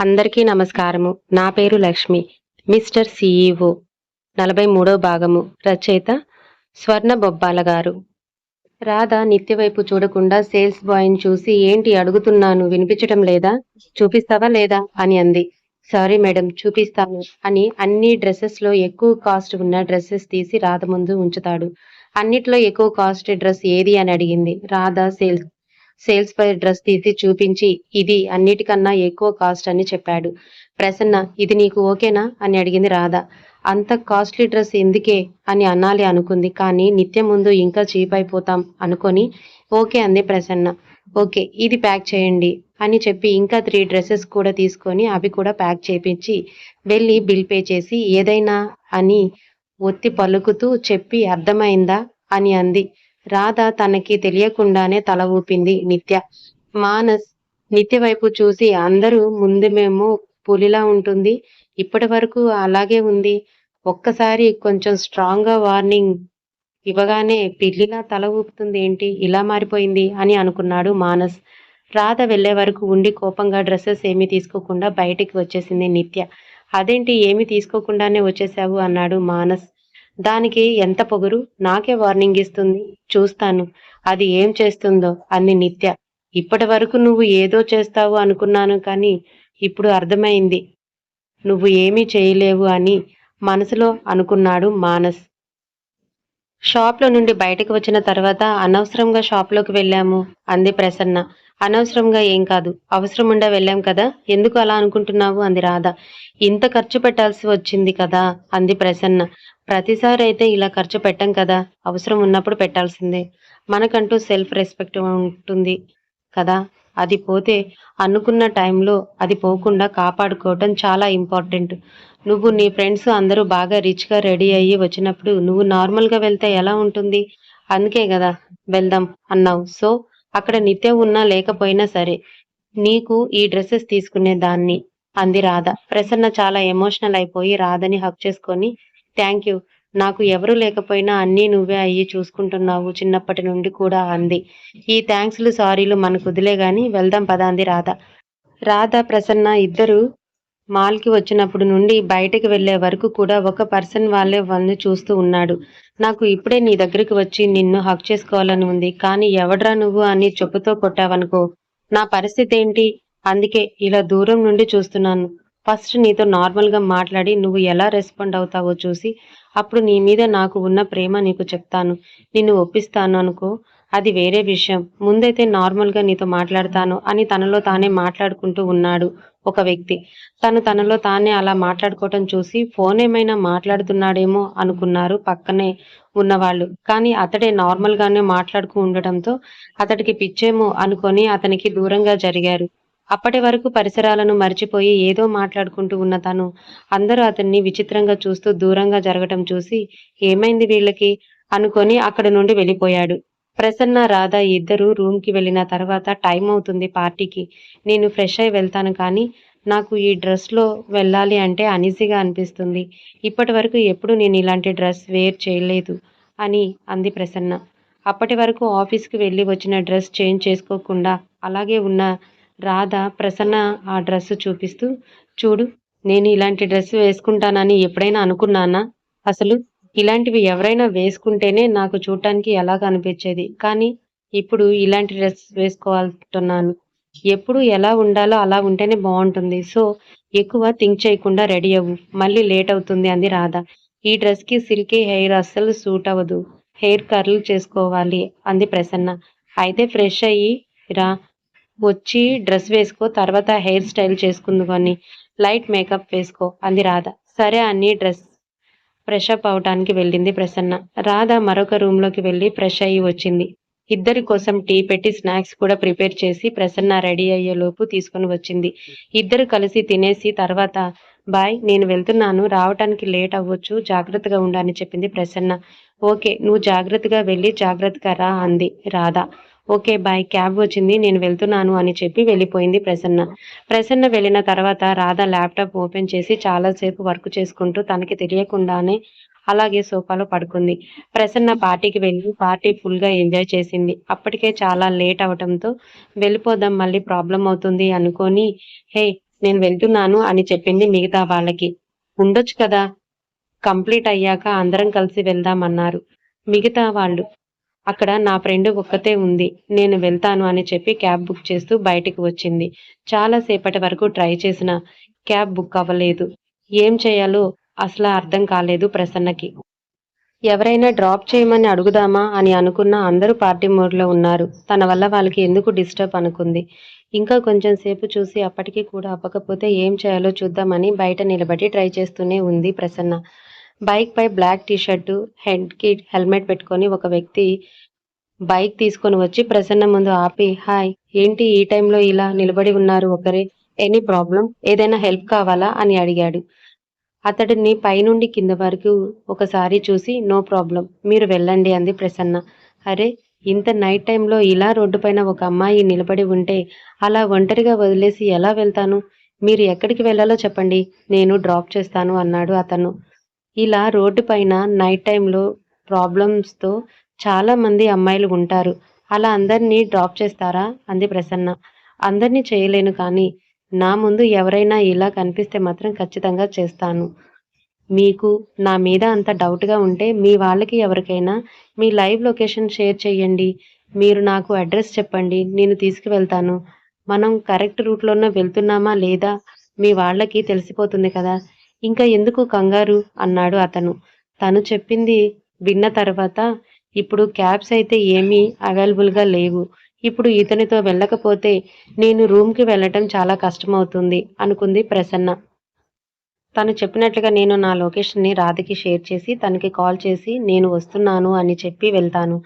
అందరికీ నమస్కారము. నా పేరు లక్ష్మి. మిస్టర్ సిఈఓ నలభై మూడో భాగము. రచయిత స్వర్ణ బొబ్బాల గారు. రాధ నిత్య వైపు చూడకుండా సేల్స్ బాయ్ని చూసి ఏంటి అడుగుతున్నాను? వినిపించటం లేదా? చూపిస్తావా లేదా? అని అంది. సారీ మేడం చూపిస్తాను అని అన్ని డ్రెస్సెస్లో ఎక్కువ కాస్ట్ ఉన్న డ్రెస్సెస్ తీసి రాధ ముందు ఉంచుతాడు. అన్నిట్లో ఎక్కువ కాస్ట్ డ్రెస్ ఏది అని అడిగింది. రాధ సేల్స్ సేల్స్ పై డ్రెస్ తీసి చూపించి ఇది అన్నిటికన్నా ఎక్కువ కాస్ట్ అని చెప్పాడు. ప్రసన్న ఇది నీకు ఓకేనా? అని అడిగింది రాధ. అంత కాస్ట్లీ డ్రెస్ ఎందుకే? అని అనాలి అనుకుంది. కానీ నిత్యం ముందు ఇంకా చీప్ అయిపోతాం అనుకొని ఓకే అంది ప్రసన్న. ఓకే ఇది ప్యాక్ చేయండి అని చెప్పి ఇంకా త్రీ డ్రెస్సెస్ కూడా తీసుకొని అవి కూడా ప్యాక్ చేపించి వెళ్ళి బిల్ పే చేసి ఏదైనా అని ఒత్తి పలుకుతూ చెప్పి అర్థమైందా? అని అంది. రాధ తనకి తెలియకుండానే తల ఊపింది నిత్య. మానస్ నిత్య వైపు చూసి అందరూ ముందు మేము పులిలా ఉంటుంది. ఇప్పటి వరకు అలాగే ఉంది. ఒక్కసారి కొంచెం స్ట్రాంగ్గా వార్నింగ్ ఇవ్వగానే పిల్లిలా తల ఊపుతుంది ఏంటి? ఇలా మారిపోయింది అని అనుకున్నాడు మానస్. రాధ వెళ్ళే వరకు ఉండి కోపంగా డ్రెస్సెస్ ఏమీ తీసుకోకుండా బయటికి వచ్చేసింది నిత్య. అదేంటి? ఏమీ తీసుకోకుండానే వచ్చేసావు? అన్నాడు మానస్. దానికి ఎంత పొగరు? నాకే వార్నింగ్ ఇస్తుంది. చూస్తాను. అది ఏం చేస్తుందో అంది నిత్య. ఇప్పటి వరకు నువ్వు ఏదో చేస్తావు అనుకున్నాను కానీ ఇప్పుడు అర్థమైంది. నువ్వు ఏమీ చేయలేవు అని మనసులో అనుకున్నాడు మానస్. షాప్లో నుండి బయటకు వచ్చిన తర్వాత అనవసరంగా షాప్లోకి వెళ్ళాము అంది ప్రసన్న. అనవసరంగా ఏం కాదు అవసరం ఉండా వెళ్ళాం కదా ఎందుకు అలా అనుకుంటున్నావు? అంది రాధ. ఇంత ఖర్చు పెట్టాల్సి వచ్చింది కదా అంది ప్రసన్న. ప్రతిసారి అయితే ఇలా ఖర్చు పెట్టం కదా అవసరం ఉన్నప్పుడు పెట్టాల్సిందే. మనకంటూ సెల్ఫ్ రెస్పెక్ట్ ఉంటుంది కదా అది పోతే అనుకున్న టైంలో అది పోకుండా కాపాడుకోవటం చాలా ఇంపార్టెంట్. నువ్వు నీ ఫ్రెండ్స్ అందరూ బాగా రిచ్గా రెడీ అయ్యి వచ్చినప్పుడు నువ్వు నార్మల్గా వెళ్తే ఎలా ఉంటుంది? అందుకే కదా వెళ్దాం అన్నావు. సో అక్కడ నిత్యం ఉన్నా లేకపోయినా సరే నీకు ఈ డ్రెస్సెస్ తీసుకునే దాన్ని అంది రాధ. ప్రసన్న చాలా ఎమోషనల్ అయిపోయి రాధని హక్ చేసుకొని థ్యాంక్ యూ నాకు ఎవరు లేకపోయినా అన్నీ నువ్వే అయ్యి చూసుకుంటున్నావు చిన్నప్పటి నుండి కూడా అంది. ఈ థ్యాంక్స్లు సారీలు మనకు వదిలే గాని వెళ్దాం పదా అంది రాధ. రాధ ప్రసన్న ఇద్దరు మాల్కి వచ్చినప్పుడు నుండి బయటకు వెళ్ళే వరకు కూడా ఒక పర్సన్ వాళ్ళే వాళ్ళని చూస్తూ ఉన్నాడు. నాకు ఇప్పుడే నీ దగ్గరికి వచ్చి నిన్ను హక్ చేసుకోవాలని ఉంది. కానీ ఎవడ్రా నువ్వు అని చెప్పుతో కొట్టావనుకో. నా పరిస్థితి ఏంటి? అందుకే ఇలా దూరం నుండి చూస్తున్నాను. ఫస్ట్ నీతో నార్మల్గా మాట్లాడి నువ్వు ఎలా రెస్పాండ్ అవుతావో చూసి అప్పుడు నీ మీద నాకు ఉన్న ప్రేమ నీకు చెప్తాను. నిన్ను ఒప్పిస్తాను అనుకో. అది వేరే విషయం. ముందైతే నార్మల్గా నీతో మాట్లాడతాను అని తనలో తానే మాట్లాడుకుంటూ ఉన్నాడు. ఒక వ్యక్తి. తను తనలో తానే అలా మాట్లాడుకోవటం చూసి ఫోన్ ఏమైనా మాట్లాడుతున్నాడేమో అనుకున్నారు పక్కనే ఉన్నవాళ్ళు. కానీ అతడే నార్మల్ గానే మాట్లాడుకు ఉండటంతో అతడికి పిచ్చేమో అనుకొని అతనికి దూరంగా జరిగారు. అప్పటి వరకు పరిసరాలను మర్చిపోయి ఏదో మాట్లాడుకుంటూ ఉన్న తను. అందరూ అతన్ని విచిత్రంగా చూస్తూ దూరంగా జరగటం చూసి ఏమైంది వీళ్ళకి? అనుకొని అక్కడి నుండి వెళ్ళిపోయాడు. ప్రసన్న రాధ ఇద్దరు రూమ్కి వెళ్ళిన తర్వాత టైం అవుతుంది పార్టీకి నేను ఫ్రెష్ అయి వెళ్తాను కానీ నాకు ఈ డ్రెస్లో వెళ్ళాలి అంటే అనిసిగా అనిపిస్తుంది. ఇప్పటి వరకు ఎప్పుడు నేను ఇలాంటి డ్రెస్ వేర్ చేయలేదు అని అంది ప్రసన్న. అప్పటి వరకు ఆఫీస్కి వెళ్ళి వచ్చిన డ్రెస్ చేంజ్ చేసుకోకుండా అలాగే ఉన్న రాధ ప్రసన్న ఆ డ్రెస్ చూపిస్తూ చూడు నేను ఇలాంటి డ్రెస్ వేసుకుంటానని ఎప్పుడైనా అనుకున్నానా? అసలు ఇలాంటివి ఎవరైనా వేసుకుంటేనే నాకు చూడటానికి ఎలా కనిపించేది కానీ ఇప్పుడు ఇలాంటి డ్రెస్ వేసుకోవాలంటున్నాను. ఎప్పుడు ఎలా ఉండాలో అలా ఉంటేనే బాగుంటుంది. సో ఎక్కువ థింక్ చేయకుండా రెడీ అవ్వు. మళ్ళీ లేట్ అవుతుంది అంది రాధ. ఈ డ్రెస్కి సిల్కీ హెయిర్ అస్సలు సూట్ అవ్వదు. హెయిర్ కర్ల్ చేసుకోవాలి అంది ప్రసన్న. అయితే ఫ్రెష్ అయ్యి రా. వచ్చి డ్రెస్ వేసుకో తర్వాత హెయిర్ స్టైల్ చేసుకుందుకొని లైట్ మేకప్ వేసుకో అంది రాధ. సరే అని డ్రెస్ ఫ్రెష్ అప్ అవటానికి వెళ్ళింది ప్రసన్న. రాధ మరొక రూమ్లోకి వెళ్ళి ఫ్రెష్ అయ్యి వచ్చింది. ఇద్దరి కోసం టీ పెట్టి స్నాక్స్ కూడా ప్రిపేర్ చేసి ప్రసన్న రెడీ అయ్యేలోపు తీసుకుని వచ్చింది. ఇద్దరు కలిసి తినేసి తర్వాత బాయ్ నేను వెళ్తున్నాను. రావటానికి లేట్ అవ్వచ్చు. జాగ్రత్తగా ఉండని చెప్పింది ప్రసన్న. ఓకే నువ్వు జాగ్రత్తగా వెళ్ళి జాగ్రత్తగా రా అంది రాధ. ఓకే బాయ్ క్యాబ్ వచ్చింది నేను వెళ్తున్నాను అని చెప్పి వెళ్ళిపోయింది ప్రసన్న. ప్రసన్న వెళ్ళిన తర్వాత రాధ ల్యాప్టాప్ ఓపెన్ చేసి చాలాసేపు వర్క్ చేసుకుంటూ తనకి తెలియకుండానే అలాగే సోఫాలో పడుకుంది. ప్రసన్న పార్టీకి వెళ్ళి పార్టీ ఫుల్గా ఎంజాయ్ చేసింది. అప్పటికే చాలా లేట్ అవటంతో వెళ్ళిపోదాం మళ్ళీ ప్రాబ్లం అవుతుంది అనుకొని హే నేను వెళ్తున్నాను అని చెప్పింది మిగతా వాళ్ళకి. ఉండొచ్చు కదా కంప్లీట్ అయ్యాక అందరం కలిసి వెళ్దామన్నారు మిగతా వాళ్ళు అక్కడ నా ఫ్రెండ్ ఒక్కతే ఉంది నేను వెళ్తాను అని చెప్పి క్యాబ్ బుక్ చేస్తూ బయటికి వచ్చింది. చాలా సేపటి వరకు ట్రై చేసిన క్యాబ్ బుక్ అవ్వలేదు. ఏం చేయాలో అసలు అర్థం కాలేదు ప్రసన్నకి. ఎవరైనా డ్రాప్ చేయమని అడుగుదామా అని అనుకున్న అందరూ పార్టీ మోడ్లో ఉన్నారు. తన వల్ల వాళ్ళకి ఎందుకు డిస్టర్బ్ అనుకుంది. ఇంకా కొంచెం సేపు చూసి అప్పటికి కూడా అవ్వకపోతే ఏం చేయాలో చూద్దామని బయట నిలబడి ట్రై చేస్తూనే ఉంది ప్రసన్న. బైక్ పై బ్లాక్ టీ షర్టు హెడ్కి హెల్మెట్ పెట్టుకొని ఒక వ్యక్తి బైక్ తీసుకొని వచ్చి ప్రసన్న ముందు ఆపి హాయ్ ఏంటి ఈ టైంలో ఇలా నిలబడి ఉన్నారు ఒకరే? Any problem? ఏదైనా హెల్ప్ కావాలా? అని అడిగాడు. అతడిని పైనుండి కింద వరకు ఒకసారి చూసి నో ప్రాబ్లం మీరు వెళ్ళండి అంది ప్రసన్న. అరే ఇంత నైట్ టైంలో ఇలా రోడ్డుపైన ఒక అమ్మాయి నిలబడి ఉంటే అలా ఒంటరిగా వదిలేసి ఎలా వెళ్తాను? మీరు ఎక్కడికి వెళ్ళాలో చెప్పండి నేను డ్రాప్ చేస్తాను అన్నాడు అతను. ఇలా రోడ్డు పైన నైట్ టైంలో ప్రాబ్లమ్స్తో చాలామంది అమ్మాయిలు ఉంటారు. అలా అందరినీ డ్రాప్ చేస్తారా? అంది ప్రసన్న. అందరినీ చేయలేను కానీ నా ముందు ఎవరైనా ఇలా కనిపిస్తే మాత్రం ఖచ్చితంగా చేస్తాను. మీకు నా మీద అంత డౌట్గా ఉంటే మీ వాళ్ళకి ఎవరికైనా మీ లైవ్ లొకేషన్ షేర్ చేయండి మీరు నాకు అడ్రస్ చెప్పండి. నేను తీసుకువెళ్తాను. మనం కరెక్ట్ రూట్లోనే వెళ్తున్నామా లేదా మీ వాళ్ళకి తెలిసిపోతుంది కదా. ఇంకా ఎందుకు కంగారు? అన్నాడు అతను. తను చెప్పింది విన్న తర్వాత ఇప్పుడు క్యాబ్స్ అయితే ఏమీ అవైలబుల్గా లేవు. ఇప్పుడు ఇతనితో వెళ్ళకపోతే నేను రూమ్కి వెళ్ళటం చాలా కష్టమవుతుంది అనుకుంది ప్రసన్న. తను చెప్పినట్లుగా నేను నా లొకేషన్ని రాధకి షేర్ చేసి తనకి కాల్ చేసి నేను వస్తున్నాను అని చెప్పి వెళ్తాను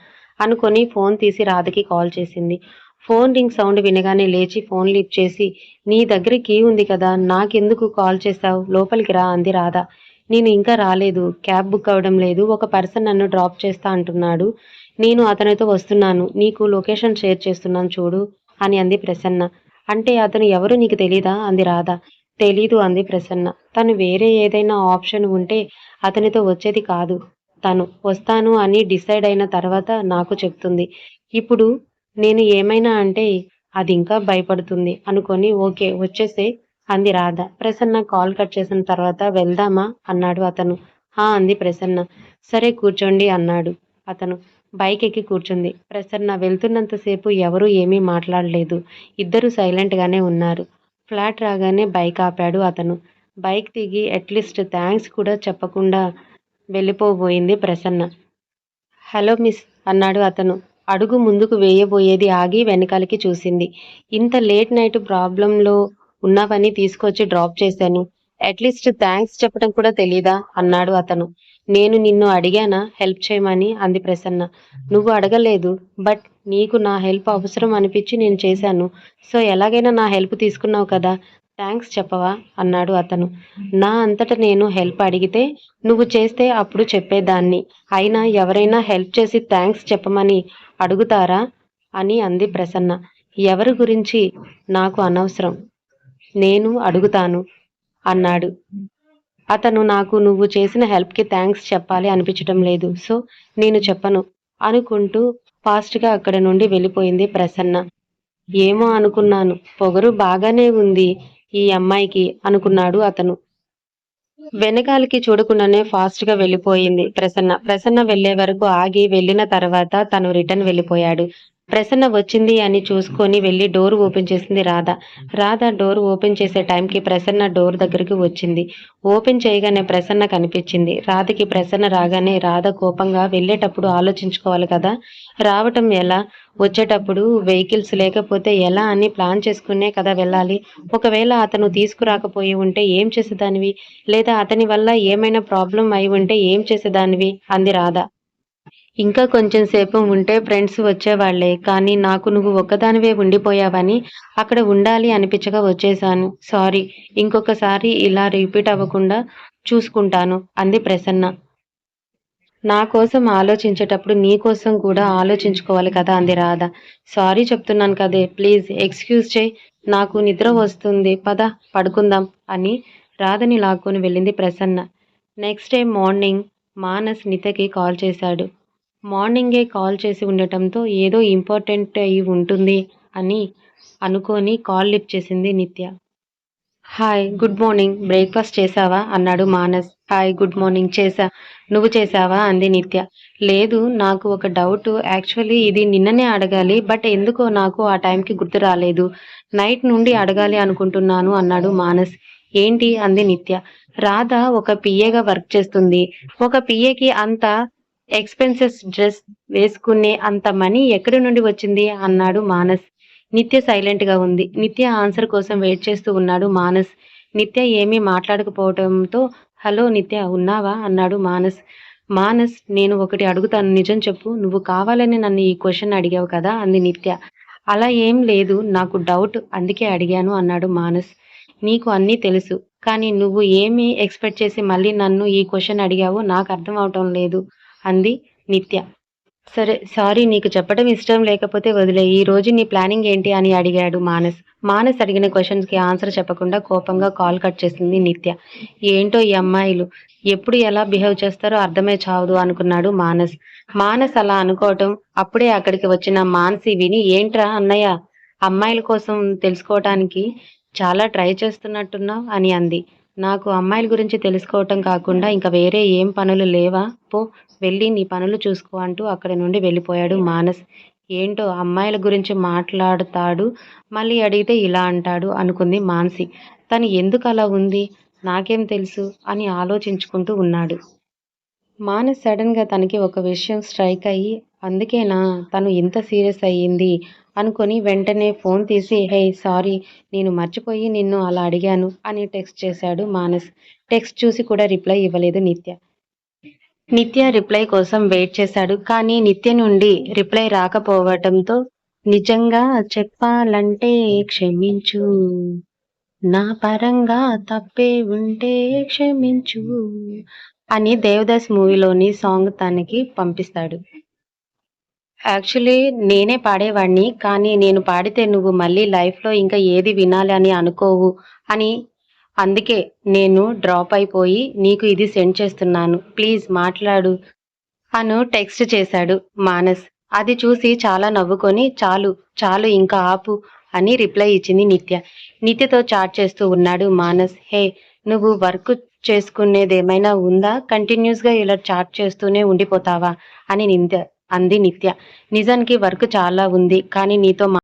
అనుకొని ఫోన్ తీసి రాధకి కాల్ చేసింది. ఫోన్ రింగ్ సౌండ్ వినగానే లేచి ఫోన్ లిఫ్ట్ చేసి నీ దగ్గర కీ ఉంది కదా నాకెందుకు కాల్ చేశావు? లోపలికి రా అంది రాధ. నేను ఇంకా రాలేదు క్యాబ్ బుక్ అవ్వడం లేదు ఒక పర్సన్ నన్ను డ్రాప్ చేస్తా అంటున్నాడు. నేను అతనితో వస్తున్నాను నీకు లొకేషన్ షేర్ చేస్తున్నాను చూడు అని అంది ప్రసన్న. అంటే అతను ఎవరు నీకు తెలీదా? అంది రాధ. తెలీదు అంది ప్రసన్న. తను వేరే ఏదైనా ఆప్షన్ ఉంటే అతనితో వచ్చేది కాదు తను వస్తాను అని డిసైడ్ అయిన తర్వాత నాకు చెప్తుంది. ఇప్పుడు నేను ఏమైనా అంటే అది ఇంకా భయపడుతుంది అనుకొని ఓకే వచ్చేసే అంది రాధ. ప్రసన్న కాల్ కట్ చేసిన తర్వాత వెళ్దామా అన్నాడు అతను. హా అంది ప్రసన్న. సరే కూర్చోండి అన్నాడు అతను. బైక్ ఎక్కి కూర్చుంది. ప్రసన్న వెళ్తున్నంతసేపు ఎవరూ ఏమీ మాట్లాడలేదు. ఇద్దరు సైలెంట్గానే ఉన్నారు. ఫ్లాట్ రాగానే బైక్ ఆపాడు అతను. బైక్ దిగి అట్లీస్ట్ థ్యాంక్స్ కూడా చెప్పకుండా వెళ్ళిపోబోయింది ప్రసన్న. హలో మిస్ అన్నాడు అతను. అడుగు ముందుకు వేయబోయేది ఆగి వెనకాలకి చూసింది. ఇంత లేట్ నైట్ ప్రాబ్లంలో ఉన్నావని తీసుకొచ్చి డ్రాప్ చేశాను. అట్లీస్ట్ థ్యాంక్స్ చెప్పడం కూడా తెలీదా? అన్నాడు అతను. నేను నిన్ను అడిగానా? హెల్ప్ చేయమని అంది ప్రసన్న. నువ్వు అడగలేదు బట్ నీకు నా హెల్ప్ అవసరం అనిపించి నేను చేశాను. సో ఎలాగైనా నా హెల్ప్ తీసుకున్నావు కదా? థ్యాంక్స్ చెప్పవా? అన్నాడు అతను. నా అంతట నేను హెల్ప్ అడిగితే నువ్వు చేస్తే అప్పుడు చెప్పేదాన్ని. అయినా ఎవరైనా హెల్ప్ చేసి థ్యాంక్స్ చెప్పమని అడుగుతారా? అని అంది ప్రసన్న. ఎవరి గురించి నాకు అనవసరం. నేను అడుగుతాను అన్నాడు. అతను నాకు నువ్వు చేసిన హెల్ప్కి థ్యాంక్స్ చెప్పాలి అనిపించడం లేదు. సో నేను చెప్పను అనుకుంటూ ఫాస్ట్గా అక్కడ నుండి వెళ్ళిపోయింది ప్రసన్న. ఏమో అనుకున్నాను. పొగరు బాగానే ఉంది ఈ అమ్మాయికి అనుకున్నాడు అతను. వెనకాలకి చూడకుండానే ఫాస్ట్గా వెళ్ళిపోయింది ప్రసన్న. ప్రసన్న వెళ్ళే వరకు ఆగి వెళ్ళిన తర్వాత తను రిటర్న్ వెళ్ళిపోయాడు. ప్రసన్న వచ్చింది అని చూసుకొని వెళ్ళి డోర్ ఓపెన్ చేసింది రాధ. రాధ డోర్ ఓపెన్ చేసే టైంకి ప్రసన్న డోర్ దగ్గరికి వచ్చింది. ఓపెన్ చేయగానే ప్రసన్న కనిపించింది. రాధకి ప్రసన్న రాగానే రాధ కోపంగా వెళ్ళేటప్పుడు ఆలోచించుకోవాలి కదా. రావటం ఎలా? వచ్చేటప్పుడు వెహికల్స్ లేకపోతే ఎలా అని ప్లాన్ చేసుకునే కదా వెళ్ళాలి. ఒకవేళ అతను తీసుకురాకపోయి ఉంటే ఏం చేసేదానివి? లేదా అతని వల్ల ఏమైనా ప్రాబ్లం అయి ఉంటే ఏం చేసేదానివి? అంది రాధ. ఇంకా కొంచెం సేపు ఉంటే ఫ్రెండ్స్ వచ్చేవాళ్ళే కానీ నాకు నువ్వు ఒక్కదానివే ఉండిపోయావని అక్కడ ఉండాలి అనిపించగా వచ్చేశాను. సారీ ఇంకొకసారి ఇలా రిపీట్ అవ్వకుండా చూసుకుంటాను అంది ప్రసన్న. నా కోసం ఆలోచించేటప్పుడు నీ కోసం కూడా ఆలోచించుకోవాలి కదా అంది రాధ. సారీ చెప్తున్నాను కదే ప్లీజ్ ఎక్స్క్యూజ్ చేయి నాకు నిద్ర వస్తుంది పద పడుకుందాం అని రాధని లాక్కొని వెళ్ళింది Prasanna. Next day morning Manas నితకి call చేశాడు. మార్నింగే కాల్ చేసి ఉండటంతో ఏదో ఇంపార్టెంట్ అయి ఉంటుంది అని అనుకొని కాల్ లిఫ్ట్ చేసింది నిత్య. Hi good morning. బ్రేక్ఫాస్ట్ చేసావా? అన్నాడు మానస్. Hi good morning. చేసా నువ్వు చేసావా అంది నిత్య. లేదు నాకు ఒక డౌట్. యాక్చువల్లీ ఇది నిన్ననే అడగాలి బట్ ఎందుకో నాకు ఆ టైంకి గుర్తు రాలేదు. నైట్ నుండి అడగాలి అనుకుంటున్నాను అన్నాడు మానస్. ఏంటి? అంది నిత్య. రాధ ఒక పిఏగా వర్క్ చేస్తుంది. ఒక పిఏకి అంత ఎక్స్పెన్సెస్ డ్రెస్ వేసుకునే అంత మనీ ఎక్కడి నుండి వచ్చింది? అన్నాడు మానస్. నిత్య సైలెంట్గా ఉంది. నిత్య ఆన్సర్ కోసం వెయిట్ చేస్తూ ఉన్నాడు మానస్. నిత్య ఏమీ మాట్లాడకపోవడంతో హలో నిత్య ఉన్నావా? అన్నాడు మానస్. మానస్ నేను ఒకటి అడుగుతాను. నిజం చెప్పు. నువ్వు కావాలని నన్ను ఈ క్వశ్చన్ అడిగావు కదా? అంది నిత్య. అలా ఏం లేదు. నాకు డౌట్ అందుకే అడిగాను అన్నాడు మానస్. నీకు అన్నీ తెలుసు. కానీ నువ్వు ఏమి ఎక్స్పెక్ట్ చేసి మళ్ళీ నన్ను ఈ క్వశ్చన్ అడిగావో నాకు అర్థం అవటం లేదు. అంది నిత్య. సరే సారీ నీకు చెప్పడం ఇష్టం లేకపోతే వదిలే. ఈ రోజు నీ ప్లానింగ్ ఏంటి అని అడిగాడు మానస్. మానస్ అడిగిన క్వశ్చన్స్కి ఆన్సర్ చెప్పకుండా కోపంగా కాల్ కట్ చేసింది నిత్య. ఏంటో ఈ అమ్మాయిలు? ఎప్పుడు ఎలా బిహేవ్ చేస్తారో అర్థమే చావదు అనుకున్నాడు మానస్. మానస్ అలా అనుకోవటం అప్పుడే అక్కడికి వచ్చిన మానసి విని ఏంట్రా అన్నయ్య అమ్మాయిల కోసం తెలుసుకోవటానికి చాలా ట్రై చేస్తున్నట్టున్నావు? అని అంది. నాకు అమ్మాయిల గురించి తెలుసుకోవటం కాకుండా ఇంకా వేరే ఏం పనులు లేవా? పో వెళ్ళి నీ పనులు చూసుకో అంటూ అక్కడి నుండి వెళ్ళిపోయాడు మానస్. ఏంటో అమ్మాయిల గురించి మాట్లాడతాడు మళ్ళీ అడిగితే ఇలా అంటాడు అనుకుంది మానసి. తను ఎందుకు అలా ఉంది? నాకేం తెలుసు అని ఆలోచించుకుంటూ ఉన్నాడు. మానస్ సడన్గా తనకి ఒక విషయం స్ట్రైక్ అయ్యి అందుకేనా తను ఇంత సీరియస్ అయ్యింది? అనుకొని వెంటనే ఫోన్ తీసి హే సారీ నేను మర్చిపోయి నిన్ను అలా అడిగాను అని టెక్స్ట్ చేశాడు మానస్. టెక్స్ట్ చూసి కూడా రిప్లై ఇవ్వలేదు నిత్య. నిత్య రిప్లై కోసం వెయిట్ చేశాడు. కానీ నిత్య నుండి రిప్లై రాకపోవటంతో నిజంగా చెప్పాలంటే క్షమించు. నా పరంగా తప్పే ఉంటే క్షమించు అని దేవదాస్ మూవీలోని సాంగ్ తనకి పంపిస్తాడు. యాక్చువల్లీ నేనే పాడేవాడిని కానీ నేను పాడితే నువ్వు మళ్ళీ లైఫ్లో ఇంకా ఏది వినాలి అని అనుకోవు అని అందుకే నేను డ్రాప్ అయిపోయి నీకు ఇది సెండ్ చేస్తున్నాను. ప్లీజ్ మాట్లాడు. అను టెక్స్ట్ చేశాడు. మానస్ అది చూసి చాలా నవ్వుకొని చాలు చాలు ఇంకా ఆపు అని రిప్లై ఇచ్చింది నిత్య. నిత్యతో చాట్ చేస్తూ ఉన్నాడు మానస్. హే నువ్వు వర్క్ చేసుకునేది ఏమైనా ఉందా? కంటిన్యూస్గా ఇలా చాట్ చేస్తూనే ఉండిపోతావా? అని నిత్య అంది నిత్య. నిజానికి వర్క్ చాలా ఉంది కానీ నీతో